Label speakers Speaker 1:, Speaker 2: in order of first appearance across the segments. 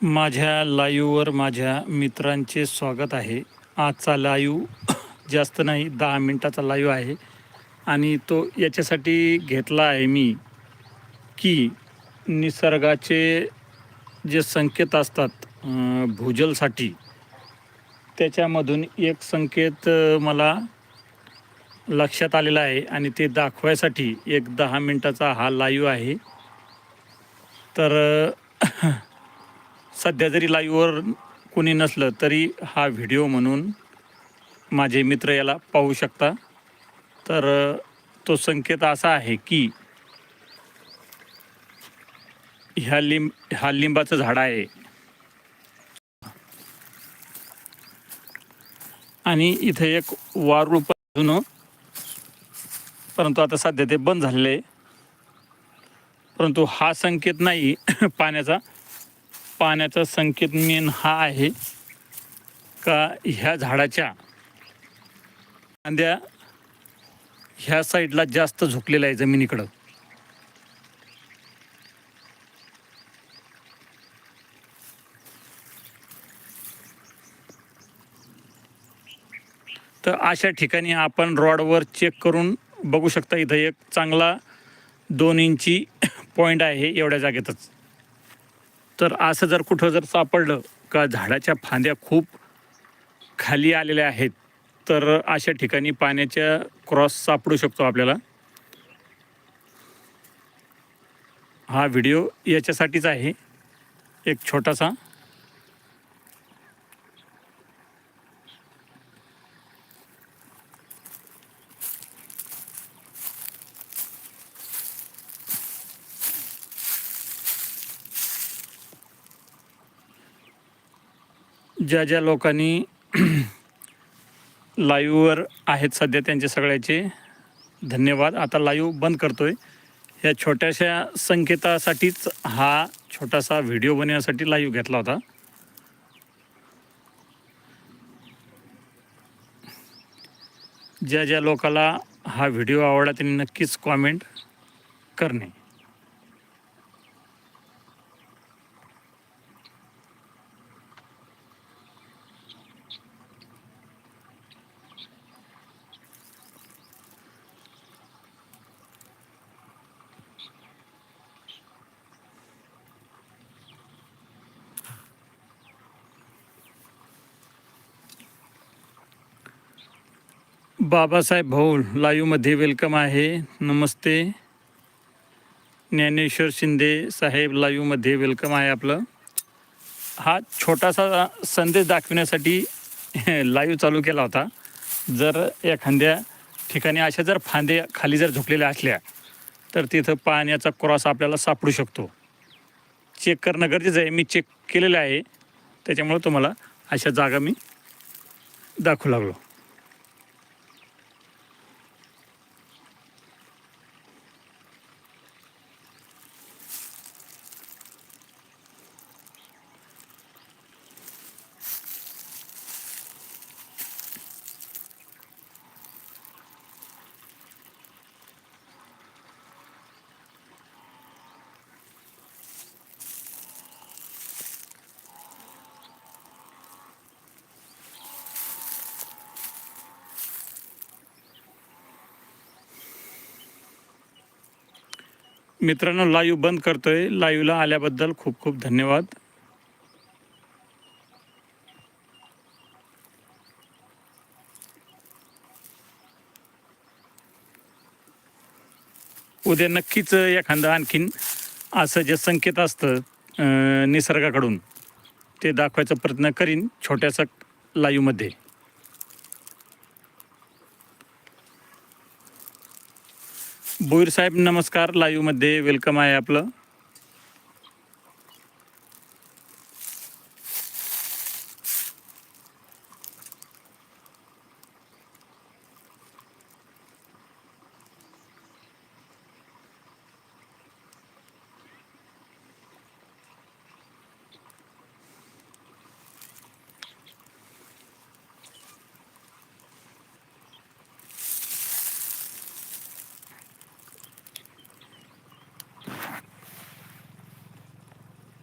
Speaker 1: माझ्या लाईव्हवर माझ्या मित्रांचे स्वागत आहे. आजचा लाईव्ह जास्त नाही दहा मिनटाचा लाईव्ह आहे. आणि तो याच्यासाठी घेतला आहे मी की निसर्गाचे जे संकेत असतात भूजलसाठी त्याच्यामधून एक संकेत मला लक्षात आलेला आहे आणि ते दाखवायसाठी एक दहा मिनटाचा हा लाईव्ह आहे. तर सध्या जरी लाईव्हवर कोणी नसलं तरी हा व्हिडिओ म्हणून माझे मित्र याला पाहू शकता. तर तो संकेत असा आहे की ह्या लिंब हा लिंबाचं झाड आहे. आणि इथे एक वारूळ जुनं परंतु आता सध्या ते बंद झालेलं आहे. परंतु हा संकेत नाही पाण्याचा. पाण्याचा संकेत मेन हा आहे का ह्या झाडाच्या कांद्या ह्या साईडला जास्त झुकलेला आहे जमिनीकडं. तर अशा ठिकाणी आपण रॉडवर चेक करून बघू शकता इथं एक चांगला दोन इंची पॉईंट आहे एवढ्या जागेतच. तर असं जर कुठं जर सापडलं का झाडाच्या फांद्या खूप खाली आलेल्या आहेत तर अशा ठिकाणी पाण्याच्या क्रॉस सापडू शकतो आपल्याला. हा व्हिडिओ याच्यासाठीच आहे. एक छोटासा ज्या ज्या लोकांनी लाईव्हवर आहेत सध्या त्यांचे सगळ्याचे धन्यवाद. आता लाईव्ह बंद करतो आहे या छोट्याशा संकेतासाठीच हा छोटासा व्हिडिओ बनवण्यासाठी लाईव्ह घेतला होता. ज्या ज्या लोकाला हा व्हिडिओ आवडला त्यांनी नक्कीच कॉमेंट करणे. बाबासाहेब भाऊ लाईव्हमध्ये वेलकम आहे. नमस्ते. ज्ञानेश्वर शिंदे साहेब लाईव्हमध्ये वेलकम आहे आपलं. हा छोटासा संदेश दाखविण्यासाठी लाईव्ह चालू केला होता. जर एखाद्या ठिकाणी अशा जर फांदे खाली जर झुकलेल्या असल्या तर तिथं पाण्याचा क्रॉस आपल्याला सापडू शकतो. चेक करणं गरजेचं आहे. मी चेक केलेलं आहे. त्याच्यामुळं तुम्हाला अशा जागा मी दाखवू लागलो. मित्रांनो लाईव्ह बंद करतोय. लाईव्हला आल्याबद्दल खूप खूप धन्यवाद. उद्या नक्कीच एखादं आणखीन असं जे संकेत असतं निसर्गाकडून ते दाखवायचा प्रयत्न करीन छोट्यासा लाईव्हमध्ये बोईर साहेब नमस्कार. लाईव्हमध्ये वेलकम आहे आपलं.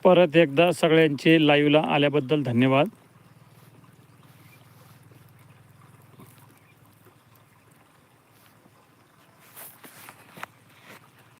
Speaker 1: परत एकदा सगळ्यांचे लाईव्हला आल्याबद्दल धन्यवाद.